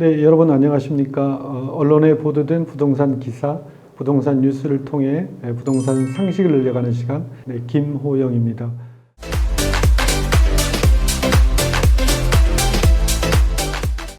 네, 여러분 안녕하십니까? 어, 언론에 보도된 부동산 기사, 부동산 뉴스를 통해 예, 부동산 상식을 늘려가는 시간, 네, 김호영입니다.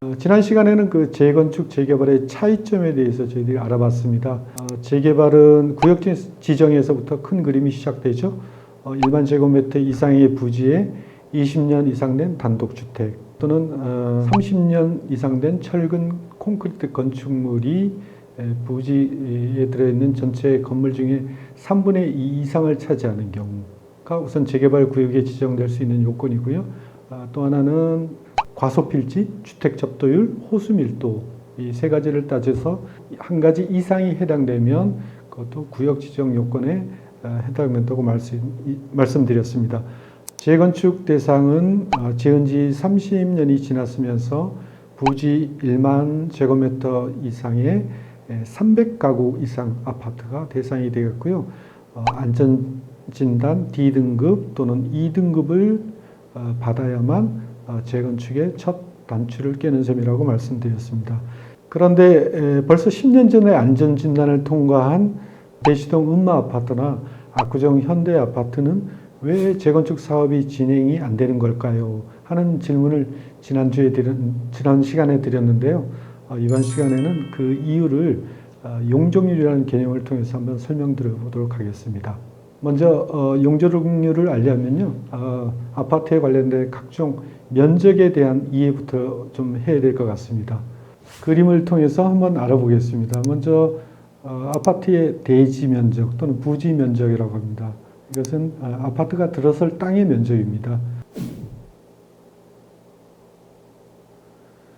어, 지난 시간에는 그 재건축, 재개발의 차이점에 대해서 저희들이 알아봤습니다. 어, 재개발은 구역 지- 지정에서부터 큰 그림이 시작되죠. 어, 일반 제곱미터 이상의 부지에 20년 이상 된 단독주택 또는 어, 30년 이상 된 철근 콘크리트 건축물이 에, 부지에 들어있는 전체 건물 중에 3분의 2 이상을 차지하는 경우가 우선 재개발 구역에 지정될 수 있는 요건이고요. 아, 또 하나는 과소필지, 주택 접도율, 호수 밀도 이 세 가지를 따져서 한 가지 이상이 해당되면 그것도 구역 지정 요건에 아, 해당된다고 말씀드렸습니다. 재건축 대상은 아, 지은 지 30년이 지났으면서 부지 1만 제곱미터 이상의 300가구 이상 아파트가 대상이 되겠고요. 어, 안전진단 D등급 또는 E등급을 어, 받아야만 어, 재건축의 첫 단추를 깨는 셈이라고 말씀드렸습니다. 그런데 에, 벌써 10년 전에 안전진단을 통과한 대시동 음마 아파트나 압구정 현대 아파트는 왜 재건축 사업이 진행이 안 되는 걸까요? 하는 질문을 지난주에 드린, 지난 시간에 드렸는데요. 어, 이번 시간에는 그 이유를 어, 용적률이라는 개념을 통해서 한번 설명드려 보도록 하겠습니다. 먼저 어, 용적률을 알려면요, 어, 아파트에 관련된 각종 면적에 대한 이해부터 좀 해야 될 것 같습니다. 그림을 통해서 한번 알아보겠습니다. 먼저 어, 아파트의 대지 면적 또는 부지 면적이라고 합니다. 이것은 아, 아파트가 들어설 땅의 면적입니다.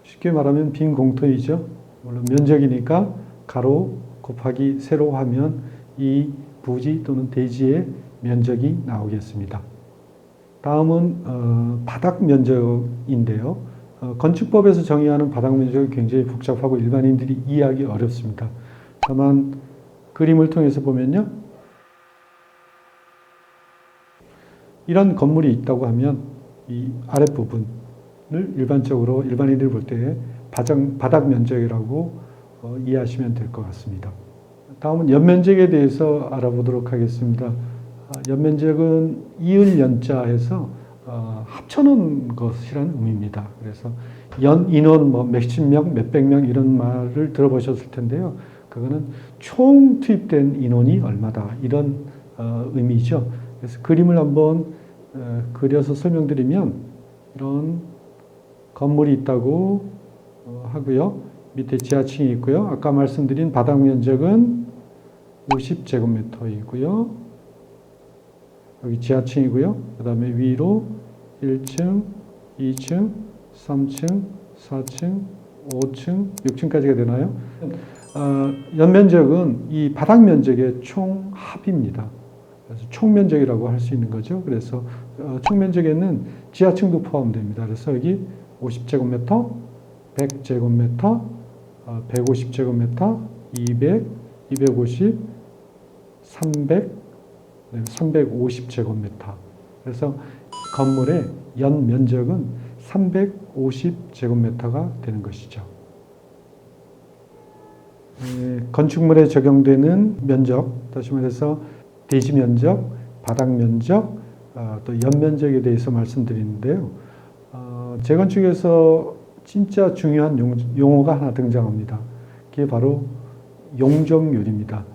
쉽게 말하면 빈 공터이죠. 물론 면적이니까 가로 곱하기 세로 하면 이 부지 또는 대지의 면적이 나오겠습니다. 다음은 어, 바닥 면적인데요. 어, 건축법에서 정의하는 바닥 면적이 굉장히 복잡하고 일반인들이 이해하기 어렵습니다. 다만 그림을 통해서 보면요. 이런 건물이 있다고 하면 이 아랫부분을 일반적으로 일반인들이 볼때 바닥, 면적이라고 어, 이해하시면 될 것 같습니다. 다음은 연면적에 대해서 알아보도록 하겠습니다. 아, 연면적은 이을 연자해서 어, 합쳐놓은 것이라는 의미입니다. 그래서 연 인원 뭐 몇십 명, 몇백 명 이런 말을 들어보셨을 텐데요. 그거는 총 투입된 인원이 얼마다 이런 어, 의미죠. 그래서 그림을 한번 어, 그려서 설명드리면 이런 건물이 있다고 어, 하고요. 밑에 지하층이 있고요. 아까 말씀드린 바닥 면적은 50제곱미터이고요. 여기 지하층이고요. 그 다음에 위로 1층, 2층, 3층, 4층, 5층, 6층까지가 되나요? 어, 연면적은 이 바닥 면적의 총 합입니다. 그래서 총 면적이라고 할 수 있는 거죠. 그래서 어, 총 면적에는 지하층도 포함됩니다. 그래서 여기 50제곱미터, 100제곱미터, 어, 150제곱미터, 200, 250, 300, 350제곱미터. 그래서 건물의 연 면적은 350제곱미터가 되는 것이죠. 에, 건축물에 적용되는 면적, 다시 말해서 대지 면적, 바닥 면적, 어, 또 연면적에 대해서 말씀드리는데요. 어, 재건축에서 진짜 중요한 용, 용어가 하나 등장합니다. 그게 바로 용적률입니다.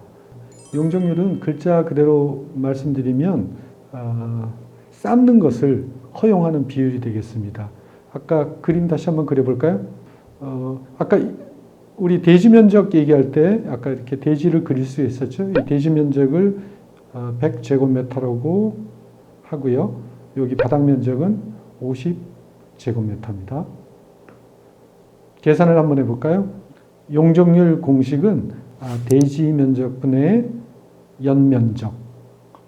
용적률은 글자 그대로 말씀드리면 어, 쌓는 것을 허용하는 비율이 되겠습니다. 아까 그림 다시 한번 그려볼까요? 어, 아까 우리 대지 면적 얘기할 때 아까 이렇게 대지를 그릴 수 있었죠. 이 대지 면적을 어, 100제곱미터라고 하고요. 여기 바닥 면적은 50제곱미터입니다. 계산을 한번 해볼까요? 용적률 공식은 아, 대지 면적 분의 연면적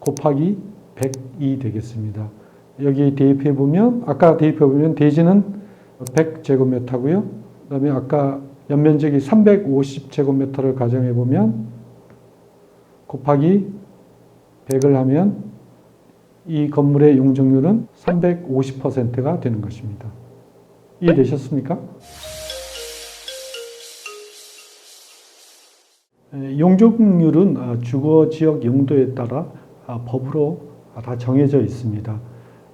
곱하기 100이 되겠습니다. 여기 대입해 보면 아까 대입해 보면 대지는 100제곱미터고요. 그다음에 아까 연면적이 350제곱미터를 가정해 보면 곱하기 100을 하면 이 건물의 용적률은 350%가 되는 것입니다. 이해되셨습니까? 예, 용적률은 아, 주거 지역 용도에 따라 아, 법으로 다 정해져 있습니다.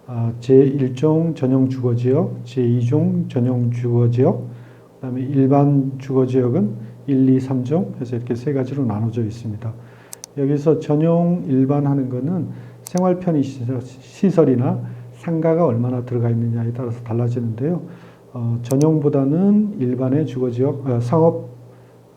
아, 제1종 전용 주거지역, 제2종 전용 주거지역, 그 다음에 일반 주거지역은 1, 2, 3종 해서 이렇게 세 가지로 나눠져 있습니다. 여기서 전용 일반 하는 거는 생활 편의 시설- 시설이나 상가가 얼마나 들어가 있느냐에 따라서 달라지는데요. 어, 전용보다는 일반의 주거지역 어, 상업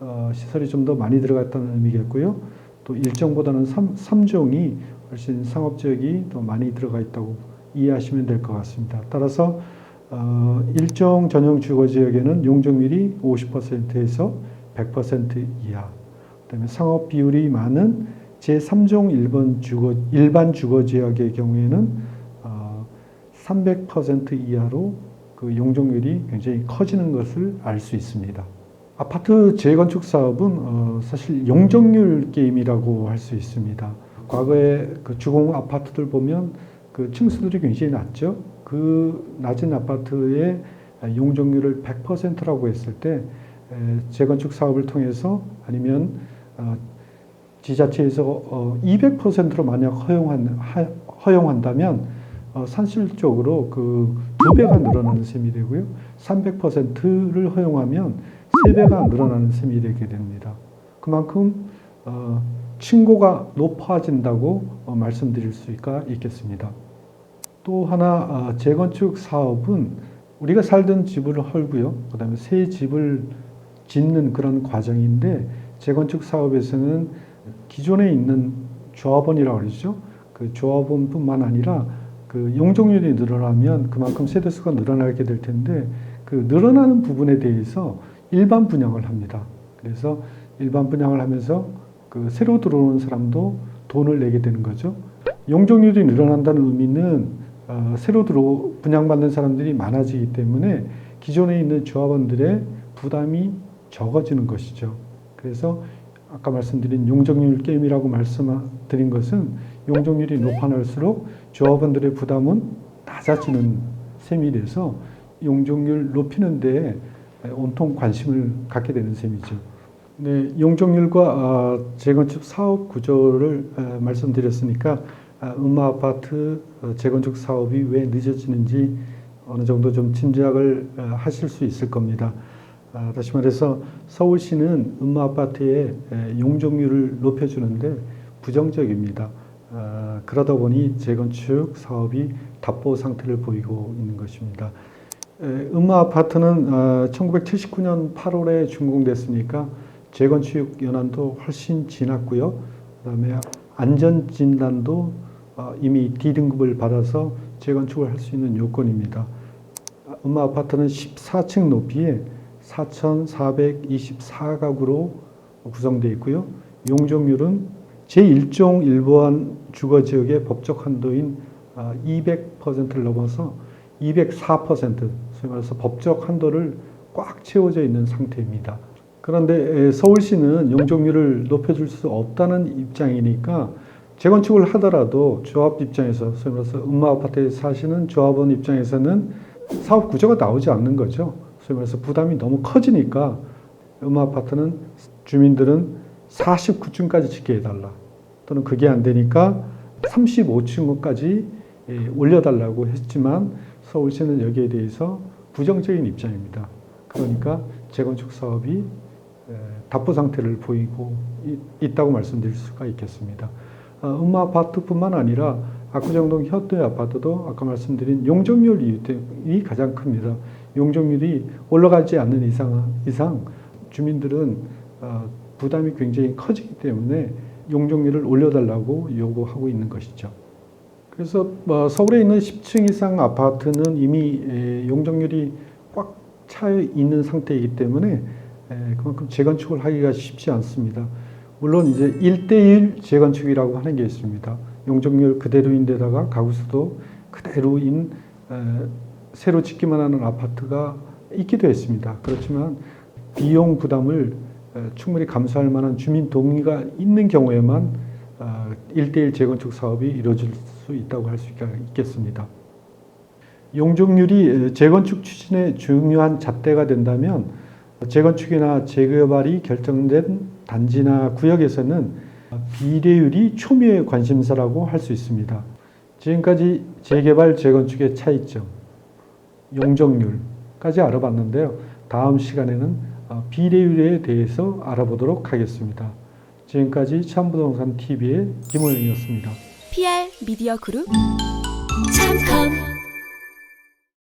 어, 시설이 좀 더 많이 들어갔다는 의미겠고요. 또 일정보다는 삼, 3종이 훨씬 상업지역이 더 많이 들어가 있다고 이해하시면 될 것 같습니다. 따라서 어, 일종 전용 주거지역에는 용적률이 50%에서 100% 이하, 그다음에 상업 비율이 많은 제3종 일반 주거 일반 주거 지역의 경우에는 어, 300% 이하로 그 용적률이 굉장히 커지는 것을 알 수 있습니다. 아파트 재건축 사업은 어, 사실 용적률 게임이라고 할 수 있습니다. 과거에 그 주공 아파트들 보면 그 층수들이 굉장히 낮죠. 그 낮은 아파트의 용적률을 100%라고 했을 때 에, 재건축 사업을 통해서 아니면 어, 지자체에서 어, 200%로 만약 허용한, 하, 허용한다면 어, 산실적으로 그두 배가 늘어나는 셈이 되고요. 300%를 허용하면 세 배가 늘어나는 셈이 되게 됩니다. 그만큼 어, 층고가 높아진다고 어, 말씀드릴 수가 있겠습니다. 또 하나 어, 재건축 사업은 우리가 살던 집을 헐고요. 그 다음에 새 집을 짓는 그런 과정인데 재건축 사업에서는 기존에 있는 조합원이라고 그러죠. 그 조합원뿐만 아니라 그 용적률이 늘어나면 그만큼 세대 수가 늘어나게 될 텐데 그 늘어나는 부분에 대해서 일반 분양을 합니다. 그래서 일반 분양을 하면서 그 새로 들어오는 사람도 돈을 내게 되는 거죠. 용적률이 늘어난다는 의미는 어, 새로 들어 분양받는 사람들이 많아지기 때문에 기존에 있는 조합원들의 부담이 적어지는 것이죠. 그래서 아까 말씀드린 용적률 게임이라고 말씀드린 것은 용적률이 높아날수록 조합원들의 부담은 낮아지는 셈이 돼서 용적률 높이는 데 온통 관심을 갖게 되는 셈이죠. 네, 용적률과 아, 재건축 사업 구조를 아, 말씀드렸으니까 아, 음마 아파트 어, 재건축 사업이 왜 늦어지는지 어느 정도 좀 짐작을 아, 하실 수 있을 겁니다. 아, 다시 말해서 서울시는 음마 아파트의 에, 용적률을 높여주는데 부정적입니다. 아, 그러다 보니 재건축 사업이 답보 상태를 보이고 있는 것입니다. 에, 음마 아파트는 어, 1979년 8월에 준공됐으니까 재건축 연한도 훨씬 지났고요. 그다음에 안전 진단도 어, 이미 D등급을 받아서 재건축을 할 수 있는 요건입니다. 아, 음마 아파트는 14층 높이에 4,424가구로 구성되어 있고요. 용적률은 제1종 일반 주거지역의 법적 한도인 200%를 넘어서 204%, 소위 말해서 법적 한도를 꽉 채워져 있는 상태입니다. 그런데 서울시는 용적률을 높여줄 수 없다는 입장이니까 재건축을 하더라도 조합 입장에서 소위 말해서 음마 아파트에 사시는 조합원 입장에서는 사업 구조가 나오지 않는 거죠. 소위 말해서 부담이 너무 커지니까 음마 아파트는 주민들은 49층까지 짓게 해달라. 또는 그게 안 되니까 35층까지 예, 올려달라고 했지만 서울시는 여기에 대해서 부정적인 입장입니다. 그러니까 재건축 사업이 답보 상태를 보이고 있다고 말씀드릴 수가 있겠습니다. 어, 음마 아파트뿐만 아니라 압구정동 현대 아파트도 아까 말씀드린 용적률 이유 가장 큽니다. 용적률이 올라가지 않는 이상, 이상 주민들은 어, 부담이 굉장히 커지기 때문에 용적률을 올려달라고 요구하고 있는 것이죠. 그래서 뭐 서울에 있는 10층 이상 아파트는 이미 용적률이 꽉 차 있는 상태이기 때문에 그만큼 재건축을 하기가 쉽지 않습니다. 물론 이제 1대1 재건축이라고 하는 게 있습니다. 용적률 그대로인데다가 가구 수도 그대로인 새로 짓기만 하는 아파트가 있기도 했습니다. 그렇지만 비용 부담을 충분히 감수할 만한 주민 동의가 있는 경우에만 1대1 재건축 사업이 이루어질 수 있다고 할 수 있겠습니다. 용적률이 재건축 추진의 중요한 잣대가 된다면 재건축이나 재개발이 결정된 단지나 구역에서는 비례율이 초미의 관심사라고 할 수 있습니다. 지금까지 재개발, 재건축의 차이점, 용적률까지 알아봤는데요. 다음 시간에는 어, 비례율에 대해서 알아보도록 하겠습니다. 지금까지 참부동산 TV의 김호영이었습니다. PR 미디어 그룹 참컴